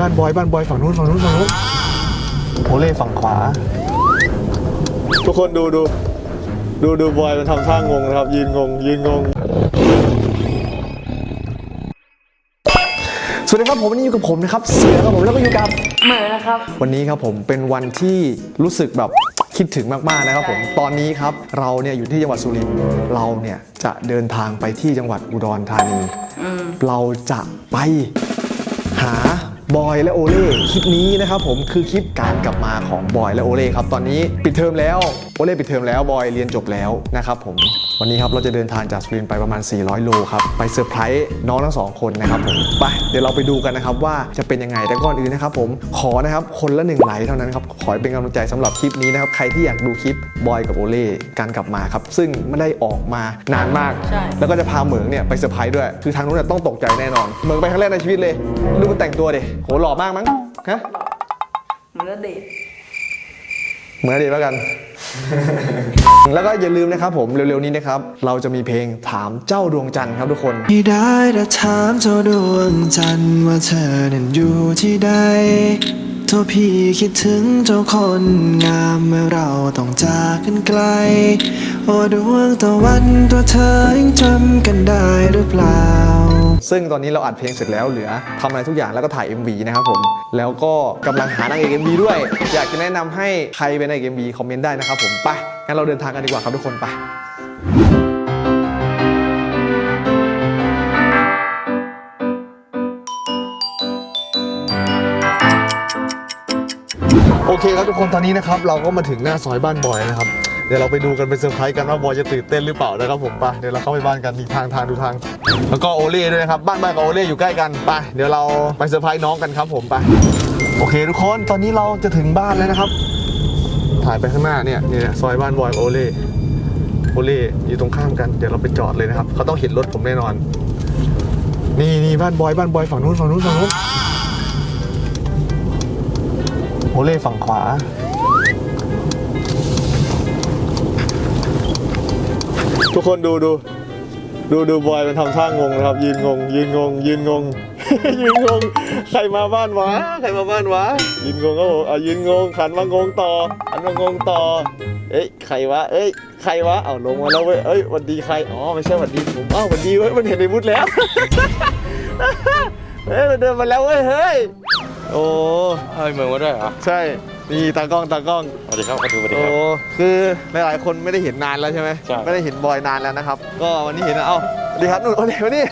บ้านบอยบ้านบอยฝั่งนู้นฝั่งนู้นฝั่งนู้นโอเล่ฝั่งขวา ทุกคนดูดูดูดูบอยมันทำท่างงนะครับ ยืนงง ยืนงง สวัสดีครับผมวันนี้อยู่กับผมนะครับ เสือครับผมแล้วก็อยู่กับเหมือนนะครับ วันนี้ครับผมเป็นวันที่รู้สึกแบบคิดถึงมากๆนะครับผมตอนนี้ครับเราเนี่ยอยู่ที่จังหวัดสุรินทร์เราเนี่ยจะเดินทางไปที่จังหวัดอุดรธานีเราจะไปหา บอยและโอเล่คลิปนี้นะครับผมคือคลิปการกลับมาของบอยและโอเล่ครับตอนนี้ปิดเทอมแล้ว โอเล่ปิดเทอมแล้วบอยเรียนจบแล้วนะครับผมวันนี้ครับเราจะเดินทางจากสุรินทร์ไปประมาณ 400 โลครับไปเซอร์ไพรส์น้องทั้งสองคนนะครับผมไปเดี๋ยวเราไปดูกันนะครับว่าจะเป็นยังไงแต่ก่อนอื่นนะครับผมขอนะครับคนละหนึ่งไลค์เท่านั้นครับขอให้เป็นกำลังใจสำหรับคลิปนี้นะครับใครที่อยากดูคลิปบอยกับโอเล่การกลับมาครับซึ่งไม่ได้ออกมานานมากใช่แล้วก็จะพาเหมืองเนี่ยไปเซอร์ไพรส์ด้วย คือทางนู้นนะต้องตกใจแน่นอนเหมืองไปครั้งแรกในชีวิตเลยดูมันแต่งตัวดิโหหล่อมากมั้งฮะเหมือนเด็กเหมือนอดีตแล้วกัน แล้วก็อย่าลืมนะครับผมเร็วๆนี้นะครับ เราจะมีเพลงถามเจ้าดวงจันทร์ครับทุกคน ไม่ได้แต่ถามเจ้าดวงจันทร์ว่าเธอนั้นอยู่ที่ใดตัวพี่คิดถึงเจ้าคนงามเมื่อเราต้องจากกันไกล โอ้ดวงตะวันตัวเธอยังจำกันได้หรือเปล่า ซึ่งตอนนี้เราอัดเพลงเสร็จแล้วเหลือทำอะไรทุกอย่างแล้วก็ถ่าย MV นะครับผม แล้วก็กำลังหานางเอก MV ด้วย อยากจะแนะนำให้ใครเป็นนางเอก MV คอมเมนต์ได้นะครับผมไปงั้นเราเดินทางกันดีกว่าครับทุกคนไปโอเคครับทุกคนตอนนี้นะครับเราก็มาถึงหน้าซอยบ้านบอยนะครับ เดี๋ยวเราไปดูกันไปเซอร์ไพรส์กันว่าบอยจะตื่นเต้นหรือเปล่านะครับผมไปเดี๋ยวเราเข้าไปบ้านกันมีทางทางดูทาง แล้วก็โอเล่ด้วยนะครับบ้านบอยกับโอเล่อยู่ใกล้กันไปเดี๋ยวเราไปเซอร์ไพรส์น้องกันครับผมไปโอเค ทุกคนตอนนี้เราจะถึงบ้านแล้วนะครับ ถ่ายไปข้างหน้าเนี่ยนี่ยซอยบ้านบอยกับโอเล่โอเล่อยู่ตรงข้ามกันเดี๋ยวเราไปจอดเลยนะครับเขาต้องเห็นรถผมแน่นอน นี่นี่บ้านบอยบ้านบอยฝั่งนู้นฝั่งนู้นฝั่งนู้นโอเล่ฝั่งขวา ทุกคนดูดูดูดูบอยมันทำท่างงนะครับ ยืนงง ยืนงง ยืนงง ยืนงง ใครมาบ้านวะใครมาบ้านวะยืนงงครับผมอะยืนงงขันมางงต่อขันมางงต่อ เอ้ยใครวะเอ้ยใครวะเอาลงมาแล้วเว้ยเอ้ยหวันดีใครอ๋อไม่ใช่หวันดีผมอ้าวหวันดีเว้ยมันเห็นในมุดแล้วเฮ้ยมันเดินมาแล้วเว้ยเฮ้ยโอ้เฮ้ยเมืองมาด้วยเหรอใช่ นี่ตากล้องตากล้อง สวัสดีครับขอดูสวัสดีโอ้ครับ คือหลายๆคนไม่ได้เห็นนานแล้วใช่ไหมใช่ ไม่ได้เห็นบอยนานแล้วนะครับ ก็วันนี้เห็นนะเอ้าสวัสดีครับนุ่นโอ้เดี๋ยวนี่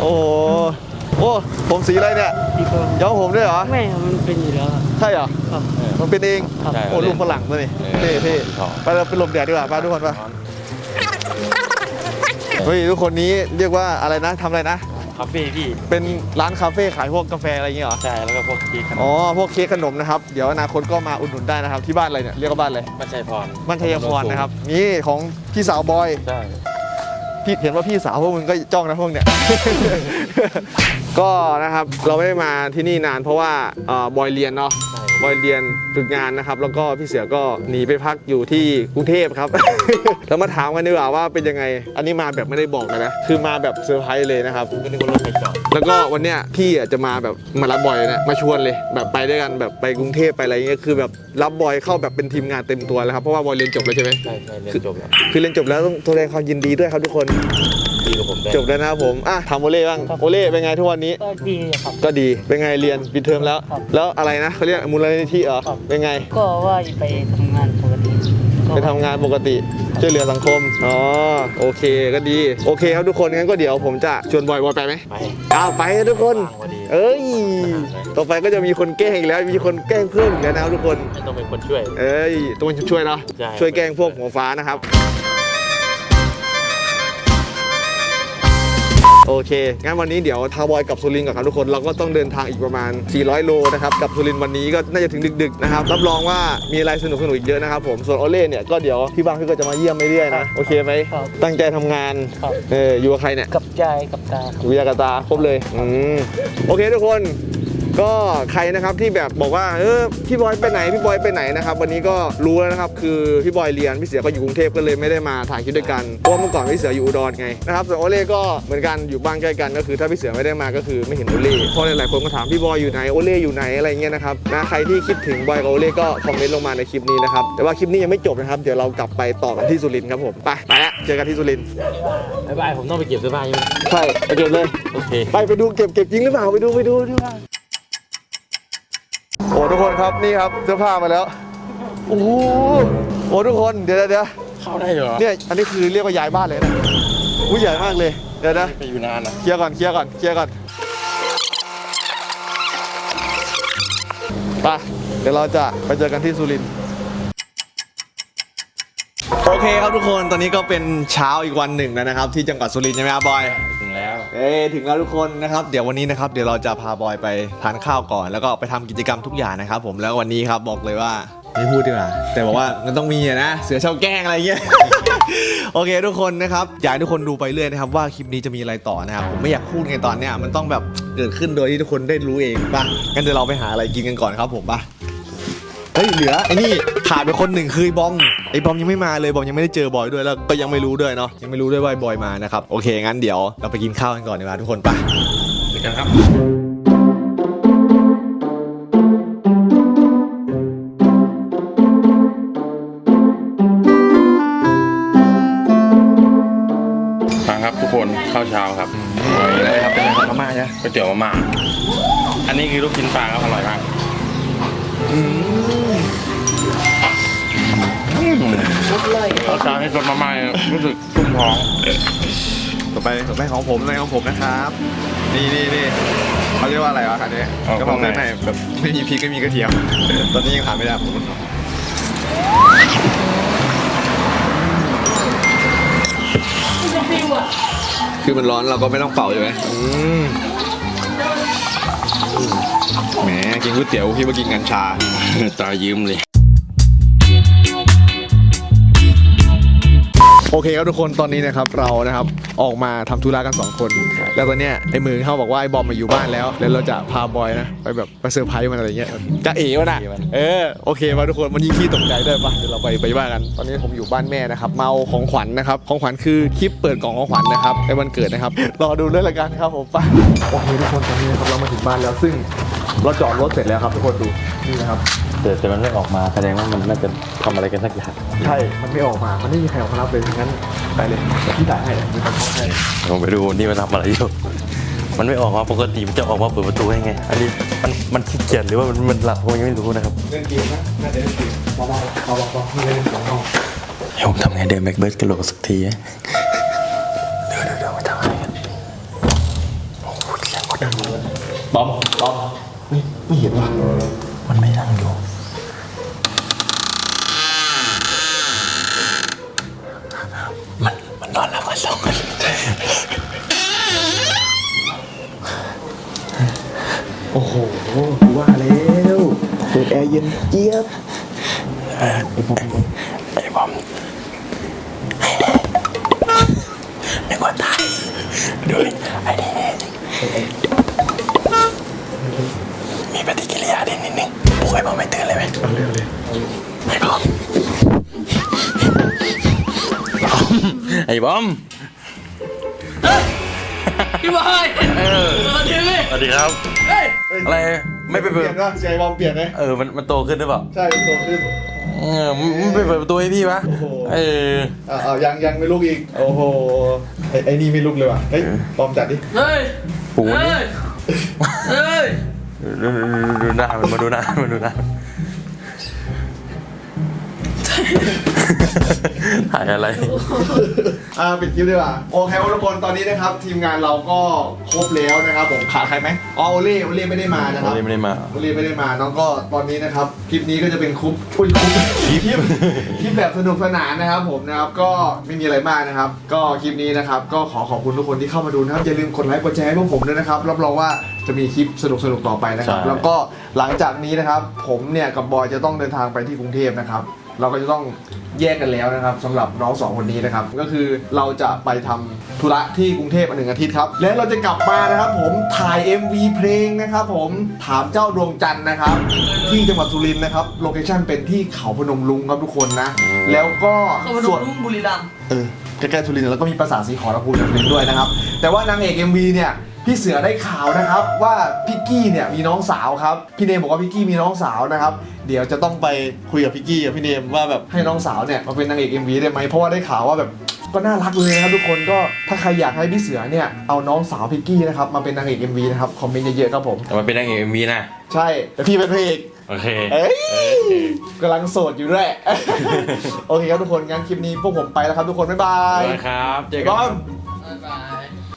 โอ้โหโอ้ผมสีอะไรเนี่ยดีกว่าย้อมผมด้วยเหรอไม่ครับมันเป็นอยู่แล้วครับ ใช่เหรอครับมันเป็นเองใช่โอ้ลูกฝรั่งตัวนี่เออเท่เท่ครับไปเราไปหลบแดดดีกว่าไปทุกคนไปเฮ้ยทุกคนนี้เรียกว่าอะไรนะทำอะไรนะ คาเฟ่พี่ เป็นร้านคาเฟ่ขายพวกกาแฟอะไรอย่างเงี้ยเหรอ ใช่ แล้วก็พวกเค้กขนอ๋อมพวกเค้กขนมนะครับ เดี๋ยวอนาคตก็มาอุดหนุนได้นะครับ ที่บ้านอะไรเนี่ย เรียกว่าบ้านอะไร บ้านชัยพรบ้านชัยพรนะครับ นี่ของพี่สาวบอย ใช่ พี่เห็นว่าพี่สาวพวกมึงก็จ้องนะพวกเนี้ยก็นะครับ เราไม่ได้มาที่นี่นานเพราะว่าเอ่อบอยเรียนเนาะบ อยเรียนฝึกงานนะครับ แล้วก็พี่เสือก็หนีไปพักอยู่ที่กรุงเทพครับ แล้วมาถามกันดีกว่าว่าเป็นยังไง อันนี้มาแบบไม่ได้บอกกันนะ คือมาแบบเซอร์ไพรส์เลยนะครับก็นึกว่ารถไปจอด แล้วก็วันเนี้ยพี่อะจะมาแบบมารับบอยเนี่ยมาชวนเลยแบบไปด้วยกันแบบไปกรุงเทพไปอะไรเงี้ยคือแบบรับบอยเข้าแบบเป็นทีมงานเต็มตัวแล้วครับเพราะว่าบอยเรียนจบแล้วใช่ไหมใช่ใช่เรียนจบแล้วคือเรียนจบแล้วต้องแสดงความยินดีด้วยครับทุกคนดีกับผมได้จบแล้วนะครับผมอะถามโอเล่บ้างโอเล่เป็นไงทุกวันนี้ ก็ดีครับ ก็ดีเป็นไงเรียนปิดเทอมแล้ว ครับ แล้วอะไรนะเขาเรียกมูลนิธิเหรอครับเป็นไง ก็ว่าจะไปทำงานปกติก็ ไปทำงานปกติช่วยเหลือสังคม อ๋อ โอเคก็ดี โอเคครับทุกคนงั้นก็เดี๋ยวผมจะชวนบอยบอยไปไหมไป อ้าวไปครับทุกคน ว่างพอดี เอ้ย ต่อไปก็จะมีคนแกล้งอีกแล้ว มีคนแกล้งเพิ่มอีกแล้วนะครับทุกคน ไม่ต้องเป็นคนช่วย เอ้ยต้องช่วยเนาะ ใช่ ช่วยแกล้งพวกหัวฟ้านะครับ โอเค งั้นวันนี้เดี๋ยวทาวบอยกับสุรินทร์ก่อนครับทุกคน เราก็ต้องเดินทางอีกประมาณ 400 โลนะครับ กับสุรินทร์วันนี้ก็น่าจะถึงดึกๆนะครับ รับรองว่ามีอะไรสนุกสนุกๆอีกเยอะนะครับผม ส่วนโอเล่เนี่ยก็เดี๋ยวพี่บางพี่ก็จะมาเยี่ยมเรื่อยๆนะ โอเคไหมครับตั้งใจทำงาน ครับ เออ อยู่กับใรเนี่ย กับยายกับตาครับ วิทยากตาครบเลย อืม โอเคทุกคน ก็ใครนะครับที่แบบบอกว่าเออพี่บอยไปไหนพี่บอยไปไหนนะครับวันนี้ก็รู้แล้วนะครับคือพี่บอยเรียนพี่เสือก็อยู่กรุงเทพก็เลยไม่ได้มาถ่ายคลิปด้วยกันเพราะว่าเมื่อก่อนพี่เสืออยู่อุดรไงนะครับส่วนโอเล่ก็เหมือนกันอยู่บ้านใกล้กันก็คือถ้าพี่เสือไม่ได้มาก็คือไม่เห็นโอเล่เพราะหลายๆคนก็ถามพี่บอยอยู่ไหนโอเล่อยู่ไหนอะไรเงี้ยนะครับนะใครที่คิดถึงบอยกับโอเล่ก็คอมเมนต์ลงมาในคลิปนี้นะครับแต่ว่าคลิปนี้ยังไม่จบนะครับเดี๋ยวเรากลับไปต่อกันที่สุรินทร์ครับผมไปไปละเจอกันที่สุรินทร์บ๊ายบายผมต้องไปเก็บเสื้อผ้าใช่ไหมใช่ไปเก็บเลยโอเคไปไปดูเก็บเก็บจริงหรือเปล่าไปดูไปดูดูว่า โอ้ทุกคนครับนี่ครับเสื้อผ้ามาแล้วโอ้โหโอ้ทุกคนเดี๋ยวเดี๋ยวเดี๋ยวเข้าได้เหรอเนี่ยอันนี้คือเรียกว่าย้ายบ้านเลยนะอุ้ยใหญ่มากเลยเดี๋ยวนะไปอยู่นานนะเคลียร์ก่อนเคลียร์ก่อนเคลียร์ก่อนไปเดี๋ยวเราจะไปเจอกันที่สุรินทร์โอเคครับทุกคนตอนนี้ก็เป็นเช้าอีกวันหนึ่งแล้วนะครับ ที่จังหวัดสุรินทร์ใช่ไหมครับบอยถึงแล้ว เอ้ยถึงแล้วทุกคนนะครับ เดี๋ยววันนี้นะครับเดี๋ยวเราจะพาบอยไปทานข้าวก่อน แล้วก็ไปทำกิจกรรมทุกอย่างนะครับ ผมแล้ววันนี้ครับบอกเลยว่าไม่พูดดีกว่าแต่บอกว่ามันต้องมีอะนะเสือช่าแกล้งอะไรเงี้ย โอเคทุกคนนะครับอยากให้ทุกคนดูไปเรื่อยนะครับ ว่าคลิปนี้จะมีอะไรต่อนะครับผมไม่อยากพูดไงตอนเนี้ยมันต้องแบบเกิดขึ้นโดยที่ทุกคนได้รู้เองป่ะงั้นเดี๋ยวเราไปหาอะไรกินกันก่อนครับผมป่ะ เฮ้ยเหลือไอ้นี่ขาดไปคนหนึ่งคือไอ้บอมไอ้บอมยังไม่มาเลยบอมยังไม่ได้เจอบอยด้วยแล้วก็ยังไม่รู้ด้วยเนาะยังไม่รู้ด้วยว่าไอ้บอยมานะครับโอเคงั้นเดี๋ยวเราไปกินข้าวกันก่อนดีกว่าทุกคนไปเจอกันครับมาครับทุกคนข้าวเช้าครับอร่อยเลยครับเป็นอะไรครับมาใช่ก๋วยเตี๋ยวมาม่าอันนี้คือลูกชิ้นปลาครับอร่อยมาก ข้าวเช้าให้สดมาม่ารู้สึกชุ่มท้องต่อไปต่อไปของผมในของผมนะครับ นี่นี่นี่เขาเรียกว่าอะไรวะอันนี้กระเพราเครื่องในแบบไม่มีพริกไม่มีกระเทียม ตอนนี้ยังทานไม่ได้ผมคือมันร้อนเราก็ไม่ต้องเป่าใช่ไหมอืม แหมกินก๋วยเตี๋ยวพี่มากินกัญชา ตายืมเลย โอเคครับทุกคนตอนนี้นะครับเรานะครับออกมาทำธุระกันสองคน แล้วตอนเนี้ยไอ้มือเขาบอกว่าไอ้บอมมาอยู่บ้านแล้ว แล้วเราจะพาบอยนะไปแบบไปเซอร์ไพรส์มันอะไรเงี้ยจะเอ๋วนะเออโอเคมาทุกคนมันยิ่งขี้ตกใจด้วยปะเดี๋ยวเราไปไปบ้านกัน ตอนนี้ผมอยู่บ้านแม่นะครับเมาของขวัญนะครับของขวัญคือคลิปเปิดกล่องของขวัญนะครับในวันเกิดนะครับรอดูด้วยละกันครับผมไปโอเคทุกคนตอนนี้นะครับเรามาถึงบ้านแล้วซึ่ง เราจอดรถเสร็จแล้วครับทุกคนดูนี่นะครับ แต่แต่มันไม่ออกมาแสดงว่ามันน่าจะทำอะไรกันสักอย่างใช่ มันไม่ออกมา มันไม่มีใครออกมารับเลยงั้นไปเลยพี่ถ่ายให้มีคนเข้าให้ลองไปดูนี่มันทำอะไรอยู่ มันไม่ออกมาปกติมันจะออกมาเปิดประตูให้ไง อันนี้มันมันขี้เกียจหรือว่ามันมันหลับผมยังไม่รู้นะครับเล่นเกมนะน่าจะเล่นเกมเบาๆเบาๆเบาๆไม่เล่นของเราเดี๋ยวผมทำไงเดินแม็กเบิร์ดกระโหลกสักที ไม่ไม่เห็นว่ะมันไม่นั่งอยู่ มันมันนอนแล้วมาสองคนโอ้โหกูว่าแล้วเปิดแอร์เย็นเจี๊ยบไอ้บอมไอ้บอม ยาเด่นนิดนึงปลุกไอ้บอมไม่ตื่นเลยไหมเอาเรื่องเลยไอ้บอมไอ้บอมพี่บอยสวัสดีพี่สวัสดีครับ เฮ้ย อะไรไม่ไปเปเปิลี่ดยนป่ะใจบอมเปลี่ยนไหมเออมันมันโตขึ้นหรือเปล่าใช่โตขึ้น เออมันไม่เปิดประตูให้พี่วะโอ้โห เอออ่าอ่ายังยังไม่ลุกอีก โอ้โห ไอ้ไอ้นี่ไม่ลุกเลยว่ะ เฮ้ยบอมจัดดิ เฮ้ยปูนี่เฮ้ยเฮ้ย ดูดูดูดูหน้ามันมาดูหน้ามาดูหน้า ถ่ายอะไร อ่าปิดคลิปดีกว่าโอเคทุกคนตอนนี้นะครับ ทีมงานเราก็ครบแล้วนะครับผมขาดใครไหมอ๋อโอเล่โอเล่ไม่ได้มานะครับโอเล่ไม่ได้มาโอเล่ไม่ได้มาน้องก็ตอนนี้นะครับคลิปนี้ก็จะเป็นคลิปอุ้ยคลิปคลิปคลิปแบบสนุกสนานนะครับ ผมนะครับก็ไม่มีอะไรมากนะครับ ก็คลิปนี้นะครับ ก็ขอขอบคุณทุกคนที่เข้ามาดูนะครับอย่าลืมกดไลค์กดแชร์ให้พวกผมด้วยนะครับรับรองว่าจะมีคลิปสนุกสนุกๆต่อไปนะครับ ใช่ แล้วก็หลังจากนี้นะครับ ผมเนี่ยกับบอยจะต้องเดินทางไปที่กรุงเทพนะครับ เราก็จะต้องแยกกันแล้วนะครับสำหรับน้องสองคนนี้นะครับ ก็คือเราจะไปทำธุระที่กรุงเทพอันหนึ่งอาทิตย์ครับ และเราจะกลับมานะครับ ผมถ่าย MV เพลงนะครับผมถามเจ้าดวงจันทร์นะครับ ที่จังหวัดสุรินทร์นะครับโลเคชั่นเป็นที่เขาพนมลุงครับทุกคนนะ แล้วก็เขามาดูส่วน รุ่งบุรีรัมย์ เออใกล้ๆสุรินทร์แล้วก็มีปราสาทสีขอรภูมิสุรินทร์ด้วยนะครับ แต่ว่านางเอก MV เนี่ย พี่เสือได้ข่าวนะครับว่าพี่กี้เนี่ยมีน้องสาวครับพี่เนมบอกว่าพี่กี้มีน้องสาวนะครับเดี๋ยวจะต้องไปคุยกับพี่กี้กับพี่เนมว่าแบบให้น้องสาวเนี่ยมาเป็นนางเอก MV ได้ไหมเพราะว่าได้ข่าวว่าแบบก็น่ารักเลยนะครับทุกคนก็ถ้าใครอยากให้พี่เสือเนี่ยเอาน้องสาวพี่กี้นะครับมาเป็นนางเอก MV นะครับคอมเมนต์เยอะๆครับผมแต่มันเป็นนางเอกมีนะ ใช่แต่พี่เป็นพระเอก โอเค เอ้ยกำลังโสดอยู่ด้วย โอเคครับทุกคนงั้นคลิปนี้พวกผมไปแล้วครับทุกคน บ๊ายบาย ครับ เจอบ๊ายกันบายบ๊ายบาย